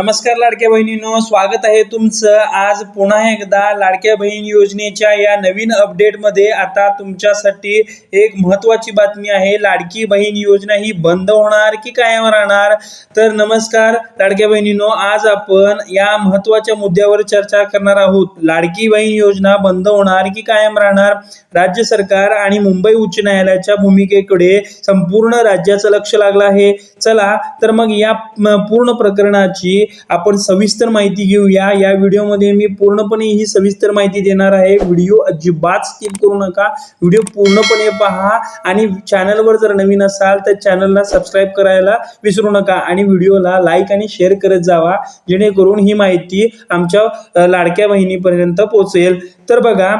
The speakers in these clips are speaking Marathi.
नमस्कार लाडक्या बहिणींनो स्वागत आहे तुमचं आज पुन्हा एकदा लाडक्या बहीण योजनेच्या या नवीन अपडेटमध्ये आता तुमच्यासाठी एक महत्वाची बातमी आहे लाडकी बहीण योजना ही बंद होणार की कायम राहणार? तर नमस्कार लाडक्या बहिणींनो आज आपण या महत्त्वाच्या मुद्द्यावर चर्चा करणार आहोत. लाडकी बहीण योजना बंद होणार की कायम राहणार? राज्य सरकार आणि मुंबई उच्च न्यायालयाच्या भूमिकेकडे संपूर्ण राज्याचं लक्ष लागलं आहे. चला तर मग या पूर्ण प्रकरणाची आपण सविस्तर माहिती घेऊया. या व्हिडिओमध्ये मी पूर्णपणे ही सविस्तर माहिती देणार आहे. व्हिडिओ अजिबात स्किप करू नका. व्हिडिओ पूर्णपणे पहा आणि चॅनलवर जर नवीन असाल तर चॅनलला सबस्क्राईब करायला विसरू नका आणि व्हिडिओला लाईक आणि शेअर करत जावा. जेणेकरून ही माहिती आमच्या लाडक्या बहिणीपर्यंत पोहोचेल. तर बघा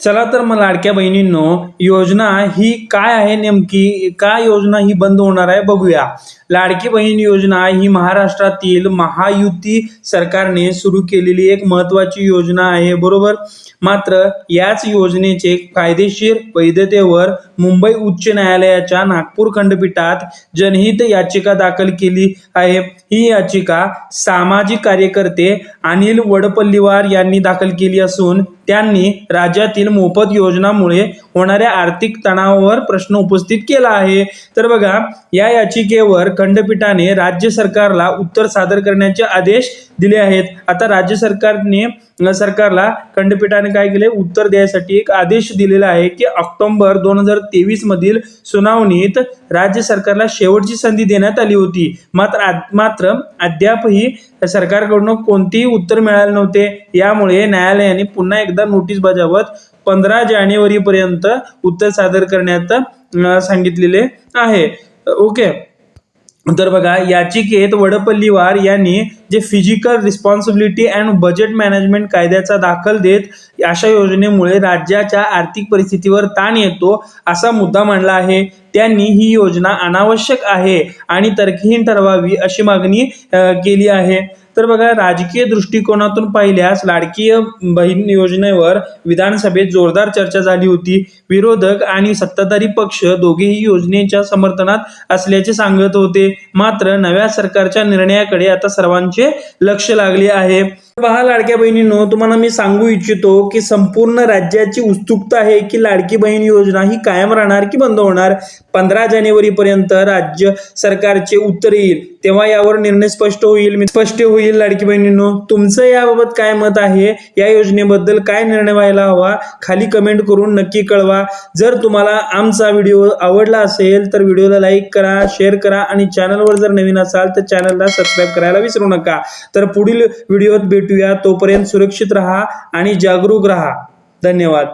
चला तर मग लाडक्या बहिणींनो योजना ही काय आहे नेमकी? काय योजना ही बंद होणार आहे बघूया. लाडकी बहीण योजना ही महाराष्ट्रातील महायुती सरकारने सुरू केलेली एक महत्वाची योजना आहे बरोबर? मात्र याच योजनेचे कायदेशीर वैधतेवर मुंबई उच्च न्यायालयाच्या नागपूर खंडपीठात जनहित याचिका दाखल केली आहे. ही याचिका सामाजिक कार्यकर्ते अनिल वडपल्लीवार यांनी दाखल केली असून त्यांनी राज्यातील मोफत योजनामुळे होणाऱ्या आर्थिक तणावावर प्रश्न उपस्थित केला आहे. तर बघा या याचिकेवर खंडपीठाने राज्य सरकारला उत्तर सादर करण्याचे आदेश दिले आहेत. आता राज्य सरकारने सरकारला खंडपीठाने काय केले उत्तर द्यायसाठी एक आदेश दिलेला आहे की ऑक्टोंबर दोन हजार तेवीस मधील सुनावणीत राज्य सरकारला शेवटची संधी देण्यात आली होती. मात्र मात्र अद्यापही सरकारकडून कोणतेही उत्तर मिळाले नव्हते. यामुळे न्यायालयाने पुन्हा एकदा नोटीस बजावत पंधरा जानेवारी पर्यंत उत्तर सादर करण्यात सांगितलेले आहे. ओके. तर बघा याचिकेत वडपल्लीवार यांनी जे physical responsibility and budget management कायद्याचा दाखल देत अशा योजनेमुळे राज्याच्या आर्थिक परिस्थितीवर ताण येतो असा मुद्दा मांडला आहे. त्यांनी ही योजना अनावश्यक आहे आणि तर्कहीन ठरवावी अशी मागणी केली आहे. तर बघा राजकीय दृष्टिकोनातून पाहिल्यास लाडकीय बहीण योजनेवर विधानसभेत जोरदार चर्चा झाली होती. विरोधक आणि सत्ताधारी पक्ष दोघेही योजनेच्या समर्थनात असल्याचे सांगत होते. मात्र नव्या सरकारच्या निर्णयाकडे आता सर्वांचे लक्ष लागले आहे. पहा लाडक्या बहिणींनो तुम्हाला मी सांगू इच्छितो की संपूर्ण राज्याची उत्सुकता आहे की लाडकी बहीण योजना ही कायम राहणार की बंद होणार? पंधरा जानेवारी पर्यंत राज्य सरकारचे उत्तर येईल. तेव्हा यावर निर्णय स्पष्ट होईल. मी स्पष्ट होईल लाडकी बहिणींनो. तुमचं याबाबत काय मत आहे? या योजनेबद्दल काय निर्णय व्हायला हवा? खाली कमेंट करून नक्की कळवा. जर तुम्हाला आमचा व्हिडिओ आवडला असेल तर व्हिडिओला लाईक करा शेअर करा आणि चॅनलवर जर नवीन असाल तर चॅनलला सबस्क्राईब करायला विसरू नका. तर पुढील व्हिडिओत भेटूया. तोपर्यंत सुरक्षित राहा आणि जागरूक राहा. धन्यवाद.